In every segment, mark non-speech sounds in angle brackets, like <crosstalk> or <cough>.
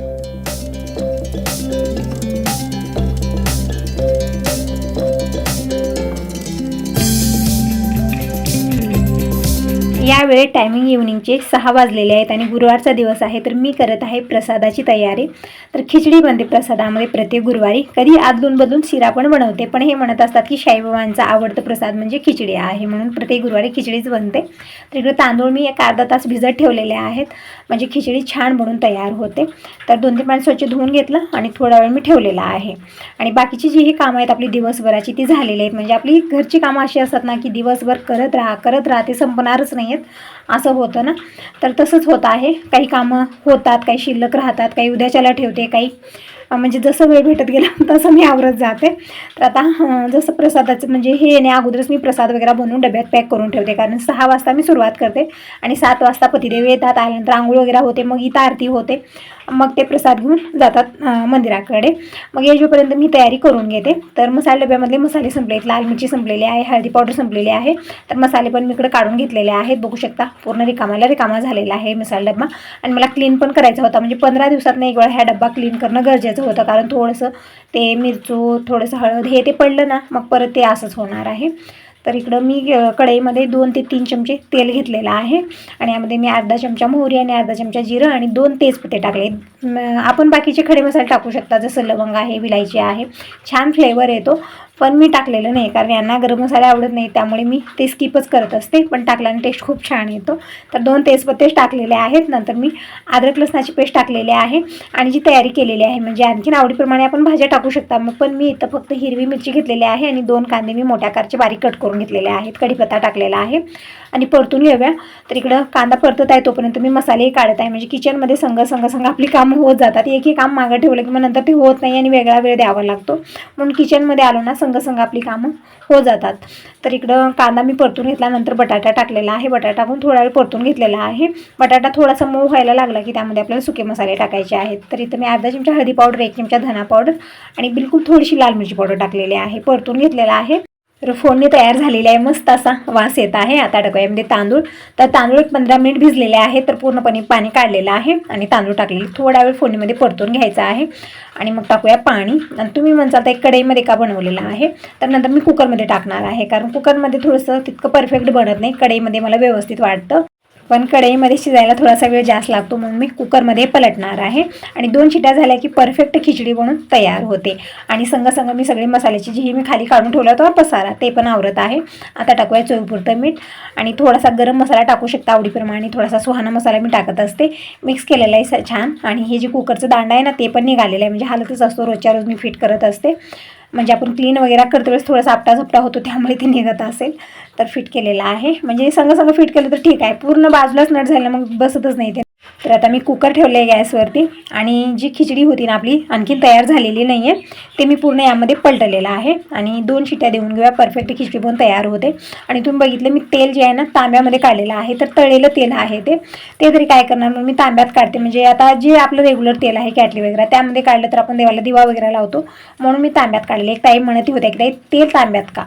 you यावेळी timing इव्हनिंगचे सहा वाजलेले आहेत आणि गुरुवारचा दिवस आहे तर मी करत आहे प्रसादाची तयारी. तर खिचडी बनते प्रसादामध्ये प्रत्येक गुरुवारी. कधी आदलून बदलून शिरा पण बनवते पण हे म्हणत असतात की साईबाबांचा आवडतं प्रसाद म्हणजे खिचडी आहे म्हणून प्रत्येक गुरुवारी खिचडीच बनते. तर इकडे तांदूळ मी एक अर्धा तास भिजत ठेवलेले आहेत. म्हणजे खिचडी छान बनून तयार होते. तर दोन तीन पाणी स्वच्छ धुवून घेतलं आणि थोडा वेळ मी ठेवलेला आहे. आणि बाकीची जी ही कामं आहेत आपली दिवसभराची ती झालेली आहेत. म्हणजे आपली घरची कामं अशी असतात ना की दिवसभर करत राहा करत राहा ते संपणारच नाही आहेत असं होतं ना. तर तसंच होत आहे. काही कामं होतात काही शिल्लक राहतात काही उद्याच्याला ठेवते काही म्हणजे जसं वेळ भेटत गेला <laughs> तसं मी आवरत जाते. तर आता जसं प्रसादाचं म्हणजे हे येण्या अगोदरच मी प्रसाद वगैरे बनवून डब्यात पॅक करून ठेवते. कारण सहा वाजता मी सुरुवात करते आणि सात वाजता पतिदेव येतात आल्यानंतर आंघोळ वगैरे होते मग इथं आरती होते. मग ते प्रसाद घेऊन जातात मंदिराकडे. मग येजोपर्यंत मी तयारी करून घेते. तर मसाले डब्यामधले मसाले संपले आहेत. लाल मिरची संपलेली आहे हळदी पावडर संपलेली आहे. तर मसाले पण मी इकडे काढून घेतलेले आहेत. बघू शकता पूर्ण रिकामाला रिकामा झालेला आहे मसाला डब्बा. आणि मला क्लीन पण करायचा होता. म्हणजे पंधरा दिवसात एक वेळा ह्या डब्बा क्लीन करणं गरजेचं होतं. कारण थोडंसं ते मिरचू थोडंसं हळद हे ते पडलं ना मग परत ते असंच होणार आहे. तर इकडं मी कढईमध्ये दोन ते तीन चमचे तेल घेतलेलं आहे. आणि यामध्ये मी अर्धा चमचा मोहरी आणि अर्धा चमचा जिरं आणि दोन तेजपत्ते टाकले. आपण बाकीचे खडे मसाले टाकू शकता जसं लवंग आहे विलायची आहे. छान फ्लेवर येतो. पण मी टाकलेलं नाही कारण यांना गरम मसाला आवडत नाही त्यामुळे मी ते स्किपच करत असते. पण टाकल्याने टेस्ट खूप छान येतो. तर दोन तेजपत्तेच टाकलेले आहेत. नंतर मी अद्रक लसणाची पेस्ट टाकलेली आहे आणि जी तयारी केलेली आहे. म्हणजे आणखीन आवडीप्रमाणे आपण भाज्या टाकू शकता. मग पण मी इथं फक्त हिरवी मिरची घेतलेली आहे आणि दोन कांदे मी मोठ्या आकारचे बारीक कट करून घेतलेले आहेत. कढीपत्ता टाकलेला आहे. आणि परतून घेऊया. तर इकडं कांदा परतत आहे तोपर्यंत मी मसालेही काढत आहे. म्हणजे किचनमध्ये संघ संघ संघ आपली कामं होत जातात. एक एक काम मागं ठेवलं की मग नंतर ते होत नाही आणि वेगळा वेळ द्यावा लागतो. म्हणून किचनमध्ये आलो ना संघ संघ आपली कामं हो जातात. तर इकडं कांदा मी परतून घेतल्यानंतर बटाटा टाकलेला आहे. बटाटा पण थोडा वेळ परतून घेतलेला आहे. बटाटा थोडासा मऊ व्हायला लागला की त्यामध्ये आपल्याला सुके मसाले टाकायचे आहेत. तर इथं मी अर्धा चमचा हळदी पावडर एक चमचा धना पावडर आणि बिलकुल थोडीशी लाल मिरची पावडर टाकलेली आहे. परतून घेतलेला आहे. तर फोडणी तयार झालेली आहे. मस्त असा वास येत आहे. आता टाकूया तांदूळ. तर तांदूळ एक पंधरा मिनिट भिजलेले आहे तर पूर्णपणे पाणी काढलेलं आहे आणि तांदूळ टाकलेले. थोडा वेळ फोडणीमध्ये परतून घ्यायचा आहे. आणि मग टाकूया पाणी. आणि तुम्ही म्हणसाल तर एक कढईमध्ये का बनवलेलं आहे? तर नंतर मी कुकरमध्ये टाकणार आहे. कारण कुकरमध्ये थोडंसं तितकं परफेक्ट बनत नाही. कढईमध्ये मला व्यवस्थित वाटतं. पण कढईमध्ये शिजायला थोडासा वेळ जास्त लागतो म्हणून मी कुकरमध्ये पलटणार आहे. आणि दोन शिट्या झाल्या की परफेक्ट खिचडी बनून तयार होते. आणि संगसंग मी सगळी मसाल्याची जी ही मी खाली काढून ठेवला होता पसारा ते पण आवरत आहे. आता टाकूया चोईपुरतं मीठ. आणि थोडासा गरम मसाला टाकू शकता आवडीप्रमाणे. थोडासा सुहाना मसाला मी टाकत असते. मिक्स केलेला आहे स- छान. आणि हे जे कुकरचं दांडा आहे ना ते पण निघालेलं आहे. म्हणजे हालतच असतो. रोजच्या रोज मी फिट करत असते. म्हणजे आपण क्लीन वगैरे करतो वेळेस थोडासा आपटा झपटा होतो त्यामुळे ते निघत असेल. तर फिट केलेलं आहे. म्हणजे संग संग फिट केलं तर ठीक आहे. पूर्ण बाजूलाच नट झालं मग बसतच नाही ते. तर आता मी कुकर ठेवले आहे गॅसवरती आणि जी खिचडी होती ना आपली आणखीन तयार झालेली नाही आहे ते मी पूर्ण यामध्ये पलटलेलं आहे आणि दोन शिट्या देऊन घेऊया. परफेक्ट खिचडी पण तयार होते. आणि तुम्ही बघितलं मी तेल जे आहे ना तांब्यामध्ये काढलेलं आहे. तर तळलेलं तेल आहे ते. ते तरी काय करणार? मग मी तांब्यात काढते. म्हणजे आता जे आपलं रेग्युलर तेल आहे कॅटली वगैरे त्यामध्ये काढलं तर आपण देवाला दिवा वगैरे लावतो. म्हणून मी तांब्यात काढलेले एक ताई म्हणत होत्या की ताई तेल तांब्यात का?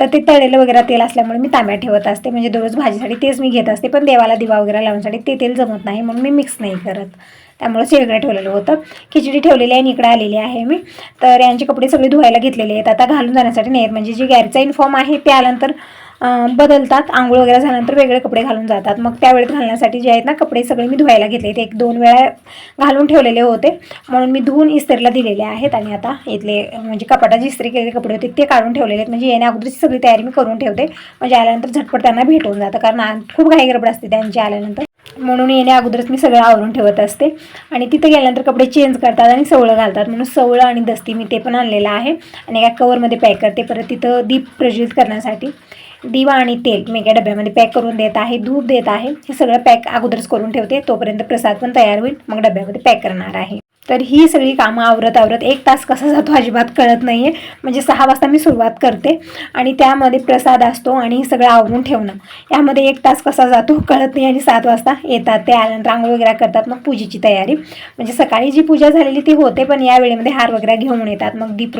तर ते तळेलं वगैरे तेल असल्यामुळे मी तांब्या ठेवत असते. म्हणजे दररोज भाजीसाठी तेच मी घेत असते पण देवाला दिवा वगैरे लावण्यासाठी ते तेल जमत नाही म्हणून मी मिक्स नाही करत. त्यामुळं वेगळं ठेवलेलं होतं. खिचडी ठेवलेली आहे आणि इकडे आलेली आहे मी. तर यांचे कपडे सगळे धुवायला घेतलेले आहेत. आता घालून जाण्यासाठी नाही आहेत म्हणजे जे गॅरचा युनिफॉर्म आहे ते आल्यानंतर बदलतात. आंघोळ वगैरे झाल्यानंतर वेगळे कपडे घालून जातात. मग त्यावेळेत घालण्यासाठी जे आहेत ना कपडे सगळे मी धुवायला घेतले ते एक दोन वेळा घालून ठेवलेले होते. म्हणून मी धुवून इस्त्रीला दिलेले आहेत आणि आता इथले म्हणजे कपाटाची इस्त्री केलेले कपडे होते ते काढून ठेवलेले आहेत. म्हणजे येण्या अगोदरची सगळी तयारी मी करून ठेवते. म्हणजे आल्यानंतर झटपट त्यांना भेटून जातं. कारण खूप घाई गडबड असते त्यांची आल्यानंतर. म्हणून येण्या अगोदरच मी सगळं आवरून ठेवत असते. आणि तिथे गेल्यानंतर कपडे चेंज करतात आणि सवळं घालतात. म्हणून सवळं आणि दस्ती मी ते पण आणलेलं आहे. आणि एका कवरमध्ये पॅक करते. परत तिथं दीप प्रज्वलित करण्यासाठी. दिवा आणि तेल मी एका डब्यामध्ये पॅक करून देत आहे धूप देत आहे. हे सगळं पॅक अगोदरच करून ठेवते तोपर्यंत प्रसाद पण तयार होईल. मग डब्यामध्ये पॅक करणार आहे. तर ही सगळी कामं आवरत आवरत एक तास कसा जातो अजिबात कळत नाही आहे म्हणजे सहा वाजता मी सुरुवात करते आणि त्यामध्ये प्रसाद असतो आणि सगळं आवरून ठेवणं. यामध्ये एक तास कसा जातो कळत नाही आणि सात वाजता येतात ते आल्यानंतर आंघोळ वगैरे करतात मग पूजेची तयारी. म्हणजे सकाळी जी पूजा झालेली ती होते पण या वेळेमध्ये हार वगैरे घेऊन येतात. मग दीप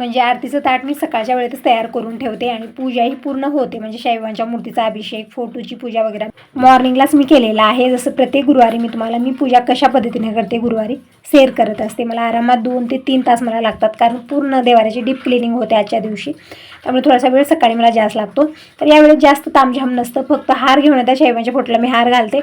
म्हणजे आरतीचं ताट मी सकाळच्या वेळेतच तयार करून ठेवते आणि पूजाही पूर्ण होते. म्हणजे शैवांच्या मूर्तीचा अभिषेक फोटोची पूजा वगैरे. मॉर्निंगलाच मी केलेला आहे. जसं प्रत्येक गुरुवारी मी तुम्हाला मी पूजा कशा पद्धतीने करते गुरुवारी? शेअर करत असते. मला आरामात दोन ते तीन तास मला लागतात. कारण पूर्ण देवाऱ्याची डीप क्लिनिंग होते आजच्या दिवशी. त्यामुळे थोडासा वेळ सकाळी मला जास्त लागतो. तर यावेळेस जास्त तामझाम नसतं. फक्त हार घेऊन येतात शैवांच्या फोटोला मी हार घालते.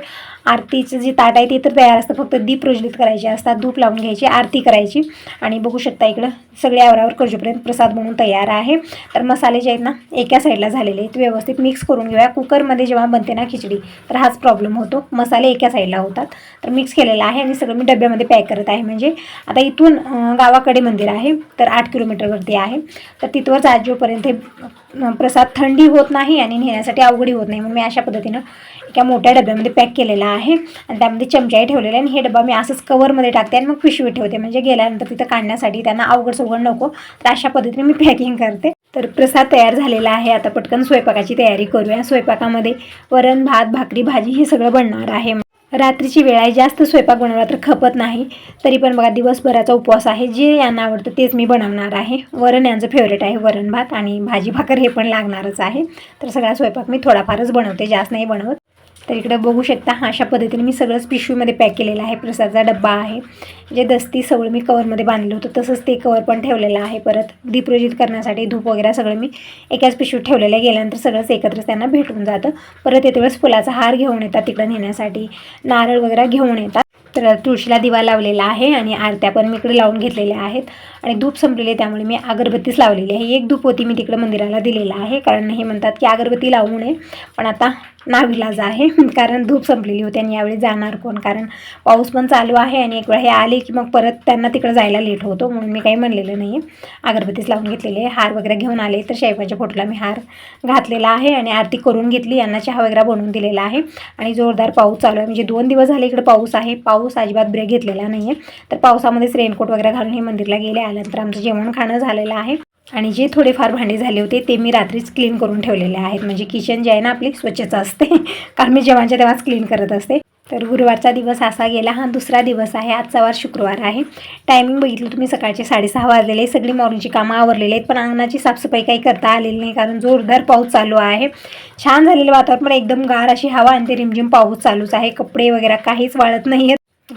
आरतीचं जे ताट आहे ते तर तयार असतं. फक्त दीप प्रज्वलित करायचे असतात धूप लावून घ्यायची आरती करायची. आणि बघू शकता इकडं सगळे आवरावर करजोपर्यंत प्रसाद म्हणून तयार आहे. तर मसाले जे आहेत ना एका साईडला झालेले आहेत. व्यवस्थित मिक्स करून घेऊया. कुकरमध्ये जेव्हा बनते ना खिचडी तर हाच प्रॉब्लेम होतो. मसाले एका साईडला होतात. तर मिक्स केलेला आहे आणि सगळं मी डब्यामध्ये पॅक करत आहे. म्हणजे आता इथून गावाकडे मंदिर आहे. तर आठ किलोमीटरवरती आहे. तर तिथवर जाजोपर्यंत हे प्रसाद थंडी होत नाही आणि नेण्यासाठी अवघडी होत नाही. म्हणून मी अशा पद्धतीनं इतक्या मोठ्या डब्यामध्ये पॅक केलेला आहे. आणि त्यामध्ये चमचाही ठेवलेला आहे आणि हे डबा मी असंच कवरमध्ये टाकते आणि मग पिशवी ठेवते. म्हणजे गेल्यानंतर तिथं काढण्यासाठी त्यांना अवघड सवघड नको. तर अशा पद्धतीने मी पॅकिंग करते. तर प्रसाद तयार झालेला आहे. आता पटकन स्वयंपाकाची तयारी करूया. स्वयंपाकामध्ये वरण भात भाकरी भाजी हे सगळं बनणार आहे. रात्रीची वेळ आहे. जास्त स्वयंपाक बनवला तर खपत नाही. तरी पण बघा दिवसभराचा उपवास आहे. जे यांना आवडतं तेच मी बनवणार आहे. वरण यांचं फेवरेट आहे. वरण भात आणि भाजी भाकर हे पण लागणारच आहे. तर सगळा स्वयंपाक मी थोडाफारच बनवते. जास्त नाही बनवत. तर इकडं बघू शकता अशा पद्धतीने मी सगळंच पिशवीमध्ये पॅक केलेलं आहे. प्रसादचा डब्बा आहे. जे दस्ती सगळं मी कवरमध्ये बांधलं होतं तसंच ते कवर पण ठेवलेलं आहे. परत दीपरोजित करण्यासाठी धूप वगैरे सगळं मी एकाच पिशवीत ठेवलेलं आहे. गेल्यानंतर सगळंच एकत्र त्यांना भेटून जातं. परत येते वेळेस फुलाचा हार घेऊन येतात तिकडं नेण्यासाठी. नारळ वगैरे घेऊन येतात. तर तुळशीला दिवा लावलेला आहे आणि आरत्या पण मी इकडे लावून घेतलेल्या आहेत. आणि धूप संपलेले त्यामुळे मी अगरबत्तीच लावलेली आहे. एक धूप होती मी तिकडे मंदिराला दिलेला आहे. कारण हे म्हणतात की अगरबत्ती लावू नये. पण आता नाविलाज आहे. कारण धूप संपलेली होती आणि यावेळी जाणार कोण? कारण पाऊस पण चालू आहे आणि एक वेळा हे आले की मग परत त्यांना तिकडे जायला लेट होतो. म्हणून मी काही म्हणलेलं नाही आहे अगरबत्तीच लावून घेतलेले हार वगैरे घेऊन आले तर शैवाच्या फोटोला मी हार घातलेला आहे आणि आरती करून घेतली. यांना चहा वगैरे बनवून दिलेला आहे. आणि जोरदार पाऊस चालू आहे. म्हणजे दोन दिवस झाले इकडे पाऊस आहे. पाऊस अजिबात ब्रेक घेतलेला नाही आहे तर पावसामध्येच रेनकोट वगैरे घालून हे मंदिरला गेले. आल्यानंतर आमचं जेवण खाणं झालेलं आहे. आणि जे थोडेफार भांडे झाले होते ते मी रात्रीच क्लीन करून ठेवलेले आहेत. म्हणजे किचन जे आहे ना आपली स्वच्छता असते. <laughs> कारण मी जेवणच्या तेव्हाच क्लीन करत असते. तर गुरुवारचा दिवस असा गेला. हा दुसरा दिवस आहे. आजचा वार शुक्रवार आहे. टायमिंग बघितलं तुम्ही सकाळचे साडेसहा वाजलेले सगळी मॉर्निंगची कामं आवरलेली आहेत. पण अंगणाची साफसफाई काही करता आलेली नाही कारण जोरदार पाऊस चालू आहे. छान झालेलं वातावरण पण एकदम गार अशी हवा आणि ते रिमझिम पाऊस चालूच आहे. कपडे वगैरे काहीच वाळत नाही आहेत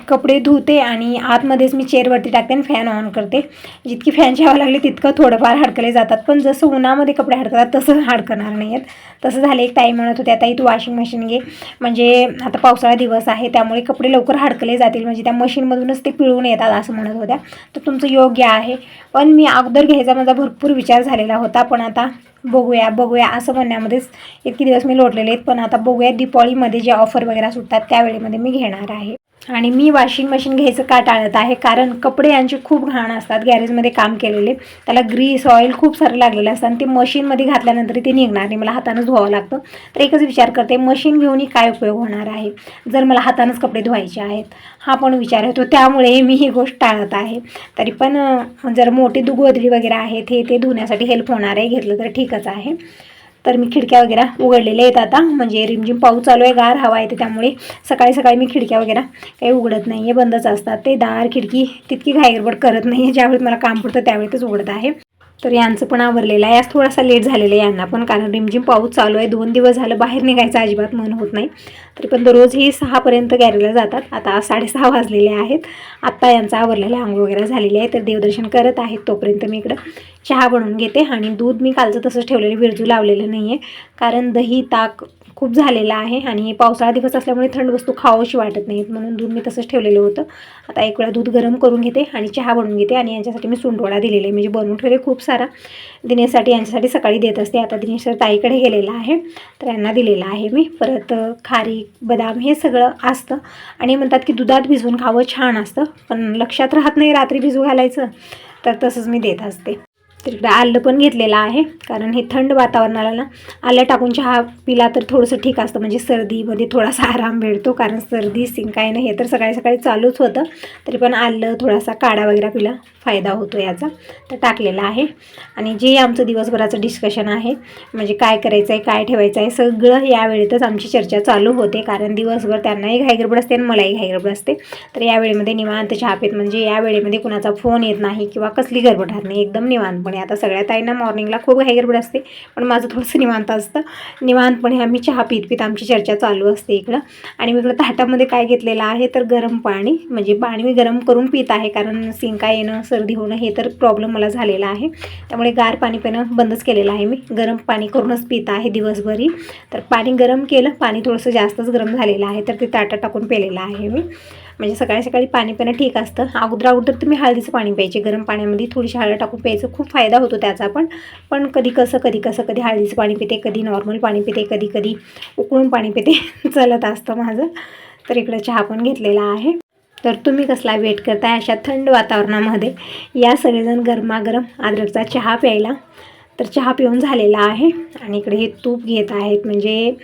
कपडे धुते आणि आतमध्येच मी चेअरवरती टाकते आणि फॅन ऑन करते. जितकी फॅनची हवा लागली तितकं थोडंफार हडकले जातात. पण जसं उन्हामध्ये कपडे हडकतात तसं हडकणार नाही आहेत तसं झालं एक ताई म्हणत होते आताही तू वॉशिंग मशीन घे. म्हणजे आता पावसाळा दिवस आहे त्यामुळे कपडे लवकर हडकले जातील. म्हणजे त्या मशीनमधूनच ते पिळून येतात असं म्हणत होत्या. तर तुमचं योग्य आहे. पण मी अगोदर घ्यायचा माझा भरपूर विचार झालेला होता. पण आता बघूया बघूया असं म्हणण्यामध्येच इतके दिवस मी लोटलेले आहेत. पण आता बघूया दिपावळीमध्ये जे ऑफर वगैरे सुटतात त्यावेळेमध्ये मी घेणार आहे. आणि मी वॉशिंग मशीन घ्यायचं का टाळत आहे? कारण कपडे यांचे खूप घाण असतात गॅरेजमध्ये काम केलेले. त्याला ग्रीस ऑइल खूप सारं लागलेलं असतं आणि ते मशीनमध्ये घातल्यानंतर ते निघणार नाही मला हातानंच धुवावं लागतं. तर एकच विचार करते मशीन घेऊनही काय उपयोग होणार आहे? जर मला हातानंच कपडे धुवायचे आहेत हा पण विचार येतो त्यामुळे मी ही गोष्ट टाळत आहे. तरी पण जर मोठी दुगोदरी वगैरे आहेत हे ते धुण्यासाठी हेल्प होणार आहे घेतलं तर ठीकच आहे. तर मी खिडक्या वगैरे उघडलेल्या आहेत आता. म्हणजे रिमझिम पाऊस चालू आहे गार हवा येते त्यामुळे. सकाळी सकाळी मी खिडक्या वगैरे काही उघडत नाही आहे बंदच असतात. ते दार खिडकी तितकी घाईगडबड करत नाही आहे ज्यावेळेस मला काम पडतं त्यावेळेतच उघडत आहे. तर यांचं पण आवरलेलं आहे. आज थोडासा लेट झालेला आहे यांना पण कारण रिमझिम पाऊस चालू आहे. दोन दिवस झालं बाहेर निघायचं अजिबात मन होत नाही. तरी पण दररोज ही सहापर्यंत गॅरेला जातात. आता साडेसहा वाजलेले आहेत. आत्ता यांचा आवरलेला आंघोळ वगैरे झालेली आहे. तर देवदर्शन करत आहेत तोपर्यंत मी इकडं चहा बनवून घेते. आणि दूध मी कालचं तसंच ठेवलेलं विरजू लावलेलं नाही आहे कारण दही ताक खूप झालेलं आहे आणि पावसाळा दिवस असल्यामुळे थंड वस्तू खावंशी वाटत नाहीत म्हणून दूध मी तसंच ठेवलेलं होतं. आता एक वेळा दूध गरम करून घेते आणि चहा बनवून घेते आणि यांच्यासाठी मी सुंठवडा दिलेला आहे. म्हणजे बनवून ठेवले खूप सारा. दिनेशसाठी यांच्यासाठी सकाळी देत असते. आता दिनेश सर ताईकडे गेलेला आहे. तर यांना दिलेला आहे मी. परत खारी बदाम हे सगळं असतं. आणि म्हणतात की दुधात भिजवून खावं छान असतं. पण लक्षात राहत नाही रात्री भिजू घालायचं. तर तसंच मी देत असते. तर इकडे आलं पण घेतलेलं आहे. कारण हे थंड वातावरणाला ना आलं टाकून चहा पिला तर थोडंसं ठीक असतं. म्हणजे सर्दीमध्ये थोडासा आराम भेटतो. कारण सर्दी सिंग काय नाही हे तर सकाळी सकाळी चालूच होतं. तरी पण आलं थोडासा काढा वगैरे पिला फायदा होतो याचा. तर टाकलेला आहे. आणि जे आमचं दिवसभराचं डिस्कशन आहे म्हणजे काय करायचं आहे काय ठेवायचं आहे सगळं यावेळेतच आमची चर्चा चालू होते. कारण दिवसभर त्यांनाही घाईगडबड असते आणि मलाही घाईगडबड असते. तर या वेळेमध्ये निवांत चहा म्हणजे या वेळेमध्ये कुणाचा फोन येत नाही किंवा कसली गडबड राहत नाही. एकदम निवांत निवांतपणे आता सगळ्या ताईंना मॉर्निंगला खूप घाई गडबड असते पण माझं थोडंसं निवांत असतं. निवांतपणे आम्ही चहा पित पित आमची चर्चा चालू असते इकडं. आणि मी इकडं ताटामध्ये काय घेतलेलं आहे तर गरम पाणी म्हणजे पाणी मी गरम करून पित आहे कारण सिंका येणं सर्दी होणं हे तर प्रॉब्लेम मला झालेला आहे. त्यामुळे गार पाणी पिणं बंदच केलेलं आहे मी. गरम पाणी करूनच पित आहे दिवसभरी. तर पाणी गरम केलं पाणी थोडंसं जास्तच गरम झालेलं आहे तर ते ताटात टाकून पेलेलं आहे मी. म्हणजे सकाळी सकाळी पाणी पिणं ठीक असतं. अगोदर अगोदर तुम्ही हळदीचं पाणी प्यायचे गरम पाण्यामध्ये थोडीशी हळद टाकून प्यायचं. खूप फायदा होतो त्याचा पण. पण कधी कसं कधी कसं कधी हळदीचं पाणी पिते कधी नॉर्मल पाणी पिते कधी कधी उकळून पाणी पिते. <laughs> चलत असतं माझं. तर इकडं चहा पण घेतलेला आहे. तर तुम्ही कसला वेट करताय अशा थंड वातावरणामध्ये? या सगळेजण गरमागरम अद्रकचा चहा प्यायला. तर चहा पिऊन झालेला आहे. आणि इकडे हे तूप घेत आहेत. म्हणजे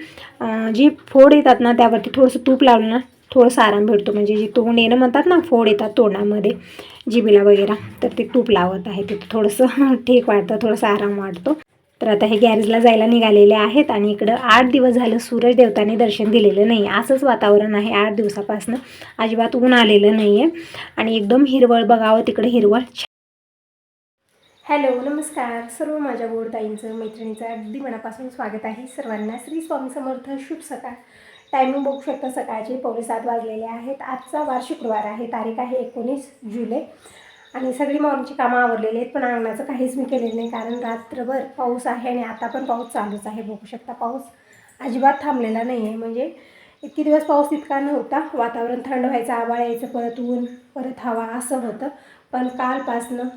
जी फोड येतात ना त्यावरती थोडंसं तूप लावलं ना थोडंसं आराम भेटतो. म्हणजे जे तोंड येणं म्हणतात ना फोड येतात तोंडामध्ये जिबीला वगैरे तर ते तूप लावत आहे. तिथं थोडंसं <laughs> ठीक वाटतं थोडंसं आराम वाटतो. तर आता हे गॅरेजला जायला निघालेले आहेत आणि इकडं आठ दिवस झालं सूरज देवताने दर्शन दिलेलं नाही असंच वातावरण आहे. आठ दिवसापासून अजिबात ऊन आलेलं नाही आहे आणि एकदम हिरवळ बघावं तिकडं हिरवळ. हॅलो नमस्कार. सर्व माझ्या गोडताईंचं मैत्रिणीचं अगदी मनापासून स्वागत आहे. सर्वांना श्री स्वामी समर्थ शुभ सकाळ. टायमिंग बघू शकता सकाळचे पावणे सात वाजलेले आहेत. आजचा वार शुक्रवार आहे. तारीख आहे एकोणीस जुलै. आणि सगळी मॉर्निंगची कामं आवडलेली आहेत पण अंगणाचं काहीच मी केलेलं नाही. कारण रात्रभर पाऊस आहे आणि आता पण पाऊस चालूच आहे. बघू शकता पाऊस अजिबात थांबलेला नाही आहे म्हणजे इतके दिवस पाऊस इतका नव्हता. वातावरण थंड व्हायचं आभाळ यायचं परत ऊन परत हवा असं होतं. पण कालपासनं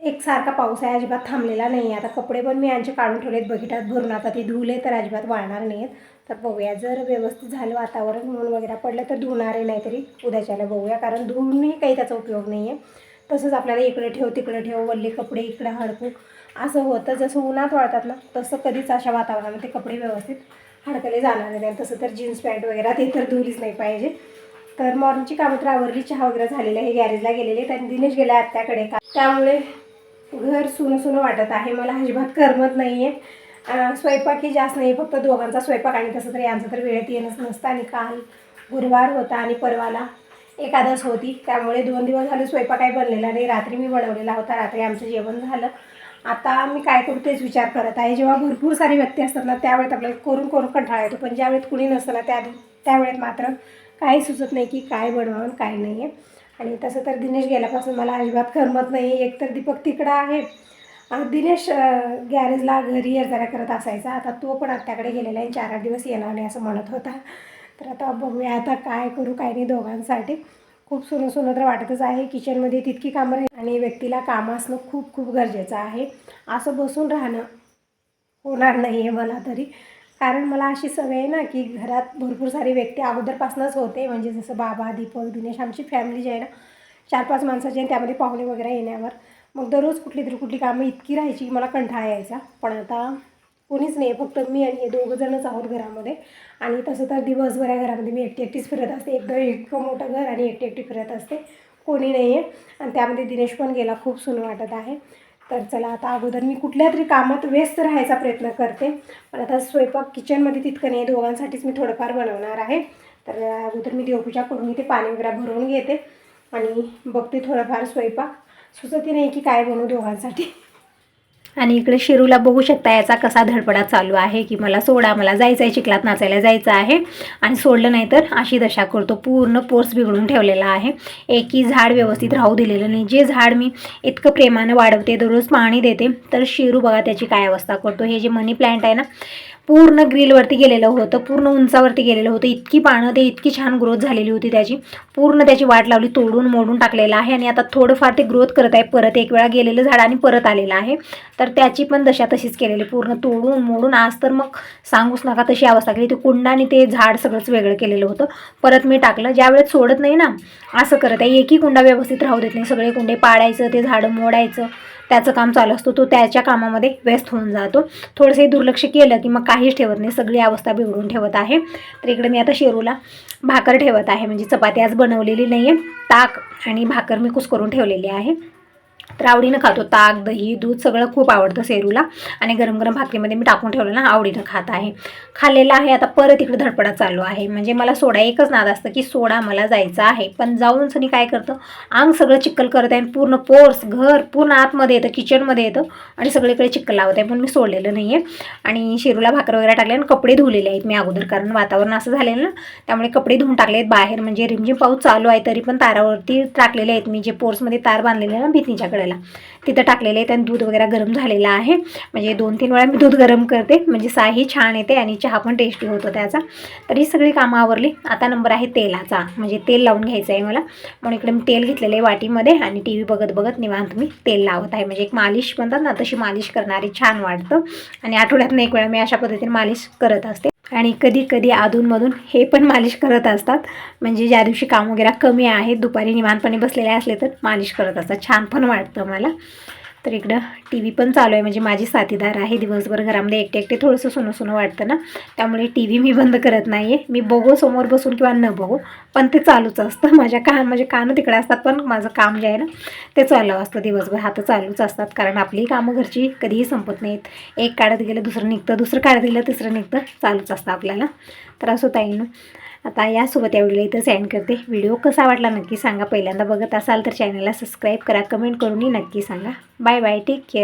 एकसारखा पाऊस आहे अजिबात थांबलेला नाही आहे. आता कपडे पण मी यांचे काढून ठेवलेत बकेटात भरून. आता ते धुले तर अजिबात वाळणार नाही आहेत तर बघूया जर व्यवस्थित झालं वातावरण ऊन वगैरे पडलं तर धुणार आहे नाहीतरी उद्याच्याला बघूया. कारण धुवूनही काही त्याचा उपयोग नाही आहे. तसंच आपल्याला इकडे ठेव तिकडे ठेव वल्ले कपडे इकडे हडकू असं होतं जसं उन्हात वाळतात ना तसं कधीच अशा वातावरणामध्ये कपडे व्यवस्थित हडकले जाणार नाही. तसं तर जीन्स पॅन्ट वगैरे ते तर धुलीच नाही पाहिजे. तर मॉर्निंगची कामं तर आवरली चहा वगैरे झालेली आहे गॅरेजला गेलेले आणि दिनेश गेला आत्याकडे. का त्यामुळे घर सुनं सुनं वाटत आहे. मला अजिबात करमत नाही आहे स्वयंपाकही जास्त नाही फक्त दोघांचा स्वयंपाक आणि तसं तर यांचं तर वेळेत येणंच नसतं आणि काल गुरुवार होता आणि परवाला एकादस होती. त्यामुळे दोन दिवस झाले स्वयंपाक काही बनलेला नाही. रात्री मी बनवलेला होता. रात्री आमचं जेवण झालं. आता मी काय करू तेच विचार करत आहे. जेव्हा भरपूर सारी व्यक्ती असतात ना त्यावेळेत आपल्याला करून करून कंटाळा येतो. पण ज्यावेळेत कुणी नसतं ना त्या त्यावेळेत मात्र काही सुचत नाही की काय बनवावं काय नाही आहे आणि तसं तर दिनेश गेल्यापासून मला अजिबात करमत नाही. एकतर दीपक तिकडं आहे. दिनेश गॅरेजला घरी जरा करत असायचा. आता तो पण आत्याकडे गेलेला आहे. चार आठ दिवस येणार नाही असं म्हणत होता. तर आता बघूया आता काय करू काय नाही दोघांसाठी. खूप सुनं सुनं तर वाटतच आहे. किचनमध्ये तितकी कामं राहील आणि व्यक्तीला कामं असणं खूप खूप गरजेचं आहे. असं बसून राहणं होणार नाही आहे मला तरी. कारण मला अशी सवय आहे ना की घरात भरपूर सारी व्यक्ती अगोदरपासूनच होते. म्हणजे जसं बाबा दीपक दिनेश आमची फॅमिली जी आहे ना चार पाच माणसाची आहे त्यामध्ये पाहुणे वगैरे येण्यावर. मग दररोज कुठली तरी कुठली कामं इतकी राहायची की मला कंटाळा यायचा. पण आता कोणीच नाही फक्त मी आणि हे दोघं जणच आहोत घरामध्ये. आणि तसं तर दिवसभर या घरामध्ये मी एकटी एकटीच फिरत असते. एकदम इतकं मोठं घर आणि एकटी एकटी फिरत असते. कोणी नाही आहे आणि त्यामध्ये दिनेश पण गेला खूप सुन वाटत आहे. तर चला आता अगोदर मी कुठल्या तरी कामात व्यस्त राहायचा प्रयत्न करते. पण आता स्वयंपाक किचनमध्ये तितकं नाही दोघांसाठीच मी थोडंफार बनवणार आहे. तर अगोदर मी देवपूजा करून घेते पाणी वगैरे भरून घेते आणि बघते थोडंफार स्वयंपाक. सुचते नाही की काय बनवू दोघांसाठी. आणि इकडे शिरूला बघू शकता याचा कसा धडपडा चालू आहे की मला सोडा मला जायचं आहे चिखलात नाचायला जायचं आहे. आणि सोडलं नाही तर अशी दशा करतो. पूर्ण पोर्स बिघडून ठेवलेला आहे. एकही झाड व्यवस्थित राहू दिलेलं नाही. जे झाड मी इतकं प्रेमानं वाढवते दररोज पाणी देते तर शिरू बघा त्याची काय अवस्था करतो. हे जे मनी प्लॅन्ट आहे ना पूर्ण ग्रिलवरती गेलेलं होतं पूर्ण उंचावरती गेलेलं होतं. इतकी पानं ते इतकी छान ग्रोथ झालेली होती त्याची. पूर्ण त्याची वाट लावली तोडून मोडून टाकलेलं आहे. आणि आता थोडंफार ते ग्रोथ करत आहे. परत एक वेळा गेलेलं झाड आणि परत आलेलं आहे. तर त्याची पण दशा तशीच केलेली पूर्ण तोडून मोडून. आज तर मग सांगूच नका तशी अवस्था केली. ते कुंड आणि ते झाड सगळंच वेगळं केलेलं होतं. परत मी टाकलं. ज्या वेळेस सोडत नाही ना असं करत आहे. एकही कुंडा व्यवस्थित राहू देत नाही. सगळे कुंडे पाडायचं ते झाडं मोडायचं. त्याचं काम चालू असतो तो त्याच्या कामामध्ये व्यस्त होऊन जातो. थोडंसं दुर्लक्ष केलं की मग काहीच ठेवत नाही सगळी अवस्था बिघडून ठेवत आहे. तर इकडे मी आता शेरूला भाकर ठेवत आहे म्हणजे चपाती आज बनवलेली नाही आहे ताक आणि भाकर मी कुस करून ठेवलेली आहे. तर आवडीनं खातो. ताक दही दूध सगळं खूप आवडतं सेरूला. आणि गरम गरम भाकरीमध्ये मी टाकून ठेवलं ना आवडीनं खात आहे. खाल्लेलं आहे. आता परत इकडे धडपडा चालू आहे. म्हणजे मला सोडा एकच नाद असतं की सोडा मला जायचा आहे. पण जाऊन सनी काय करतं? अंग सगळं चिक्कल करत आहे. आणि पूर्ण पोर्स घर पूर्ण आतमध्ये येतं किचनमध्ये येतं. आणि सगळीकडे चिक्कल लावत आहे. पण मी सोडलेलं नाही आहे आणि शेरूला भाकर वगैरे टाकले आणि कपडे धुलेले आहेत मी अगोदर. कारण वातावरण असं झालेलं ना त्यामुळे कपडे धुवून टाकले आहेत बाहेर. म्हणजे रिमझिम पाऊस चालू आहे तरी पण तारावरती टाकलेले आहेत मी. जे पोर्समध्ये तार बांधलेले ना भिंतीच्या कडेला तिथं टाकलेले आहेत आणि दूध वगैरे गरम झालेलं आहे. म्हणजे दोन तीन वेळा मी दूध गरम करते. म्हणजे साही छान येते आणि चहा पण टेस्टी होतो त्याचा. तर ही सगळी कामं आवरली. आता नंबर आहे तेलाचा. म्हणजे तेल लावून घ्यायचं आहे मला. म्हणून इकडे मी तेल घेतलेलं आहे वाटीमध्ये आणि टी व्ही बघत बघत निवांत मी तेल लावत आहे. म्हणजे एक मालिश म्हणतात ना तशी मालिश करणारी छान वाटतं. आणि आठवड्यातून एक वेळा मी अशा पद्धतीने मालिश करत असते. आणि कधी कधी अधूनमधून हे पण मालिश करत असतात. म्हणजे ज्या दिवशी काम वगैरे कमी आहेत दुपारी निवांतपणे बसलेले असले तर मालिश करत असतात. छान पण वाटतं मला. तर इकडं टी व्ही पण चालू आहे. म्हणजे माझी साथीदार आहे दिवसभर घरामध्ये. एकटे एकटे थोडंसं सुनं सुनं वाटतं ना. त्यामुळे टी व्ही मी बंद करत नाही आहे मी बघू समोर बसून किंवा न बघू पण ते चालूच असतं. माझ्या कान म्हणजे कानं तिकडे असतात पण माझं काम जे आहे ना ते चालू असतं दिवसभर. हात चालूच असतात कारण आपली कामं घरची कधीही संपत नाहीत. एक काढत गेलं दुसरं निघतं. दुसरं काढत गेलं तिसरं निघतं. चालूच असतं आपल्याला. तर असं ताईनं आता यासोबत या व्हिडिओला इथं सेंड करते. व्हिडिओ कसा वाटला नक्की सांगा. पहिल्यांदा बघत असाल तर चॅनलला सबस्क्राईब करा. कमेंट करूनही नक्की सांगा. Bye bye take care